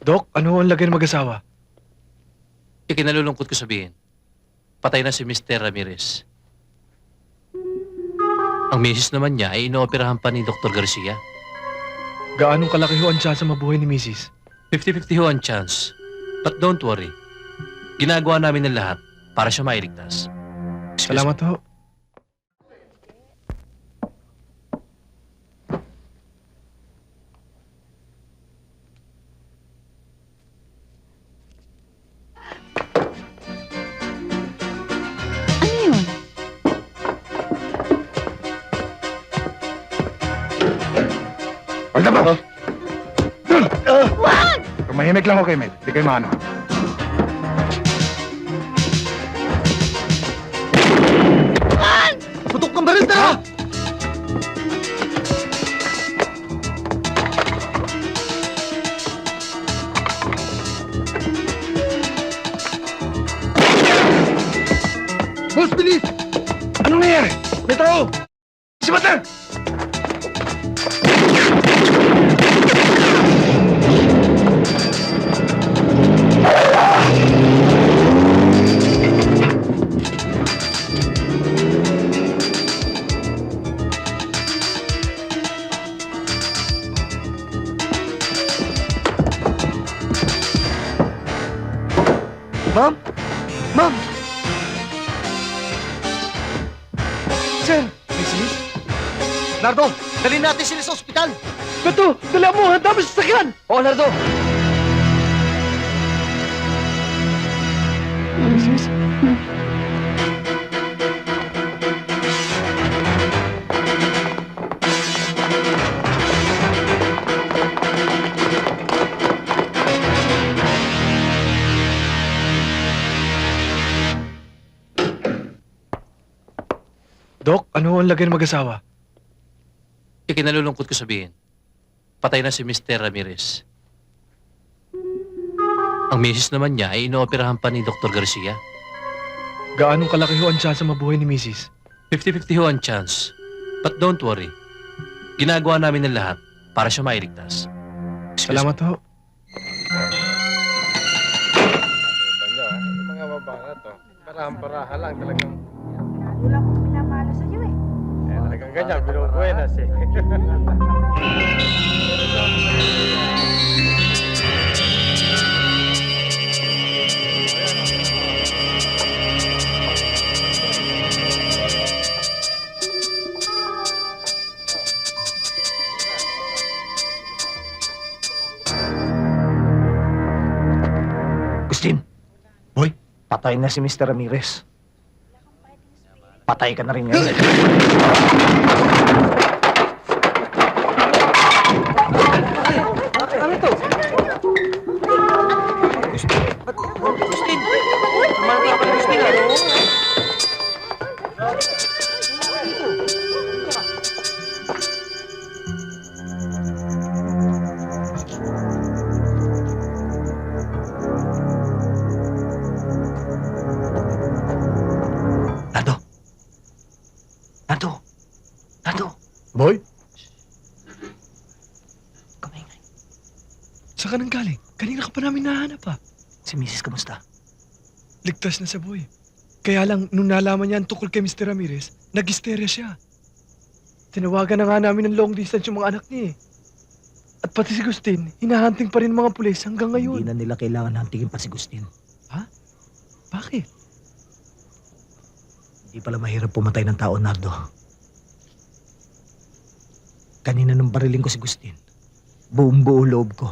Dok, ano ang lagay ng mag-asawa? Ikinalulungkot ko sabihin, patay na si Mr. Ramirez. Ang misis naman niya ay inooperahan pa ni Dr. Garcia. Gaanong kalaki ho ang tsansa mabuhay ni Mrs. 50-50 ho ang chance. But don't worry. Ginagawa namin ng lahat para siya mailigtas. Excuse Salamat ho. Huwag na ba? Wag! Tumahimik lang ako kay Mel. Di kayo maano. Putok ng baril, tara! Boss, bilis! Anong nangyari? May tao! Si Batan! Ma'am? Ma'am! Sir! Mrs.? Nardo, dalhin natin sila sa ospital. Beto! Dala mo! Handa mo sa sakyan! Oo, Nardo. Dok, ano ang lagay ng mag-asawa? Ikinalulungkot ko sabihin, patay na si Mr. Ramirez. Ang misis naman niya ay inooperahan pa ni Dr. Garcia. Gaanong kalaki ho ang tsansa mabuhay ni Mrs. 50-50 ho ang chance. But don't worry. Ginagawa namin ng lahat para siya mailigtas. Excuse Salamat ho. Ano, ah? Mga babae to. Parahan-parahan lang talagang. Wala pinamala sa'yo eh. Eh, talagang ganyan. Binubuenas eh. Agustin. Boy. Patay na si Mr. Ramirez. Patay ka na rin ngayon. Kumaingay. Saan ka nang galing? Kanina ka pa namin nahanap ah. Si Mrs. kamusta? Ligtas na sa boy. Kaya lang, nung nalaman niya ang tukol kay Mr. Ramirez, nag-hysteria siya. Tinawagan na nga namin ng long distance yung mga anak niya eh. At pati si Gustin, hinahunting pa rin ng mga pulis hanggang Hindi ngayon. na nila kailangan hantingin pa si Gustin. Bakit? Hindi pala mahirap pumatay ng tao, Nardo. Kanina nung bariling ko si Gustin, buong buo loob ko.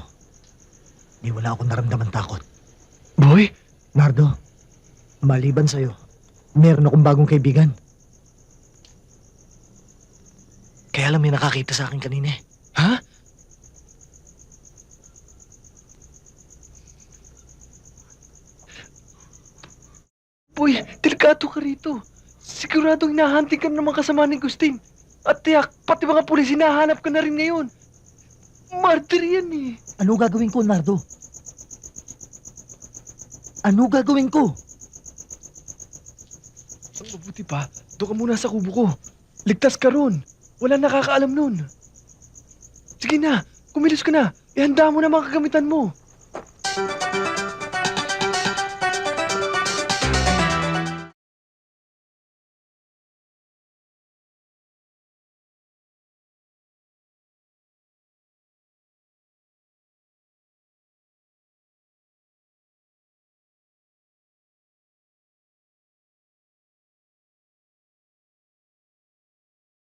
Di wala akong naramdaman takot. Boy, Nardo, maliban sa'yo, meron akong bagong kaibigan. Kaya lang may nakakita sa akin kanina eh. ha? Boy, delikado ka rito. Siguradong hinahunting ka ng mga kasama ni Gustin. At tiyak, pati mga pulis hinahanap ka na rin ngayon. Martyr yan eh. Ano gagawin ko, Nardo? Ano gagawin ko? Ang mabuti pa, doon ka muna sa kubo ko. Ligtas ka ron. Wala nakakaalam nun. Sige na, kumilos ka na. Ihanda mo na mga kagamitan mo. Ano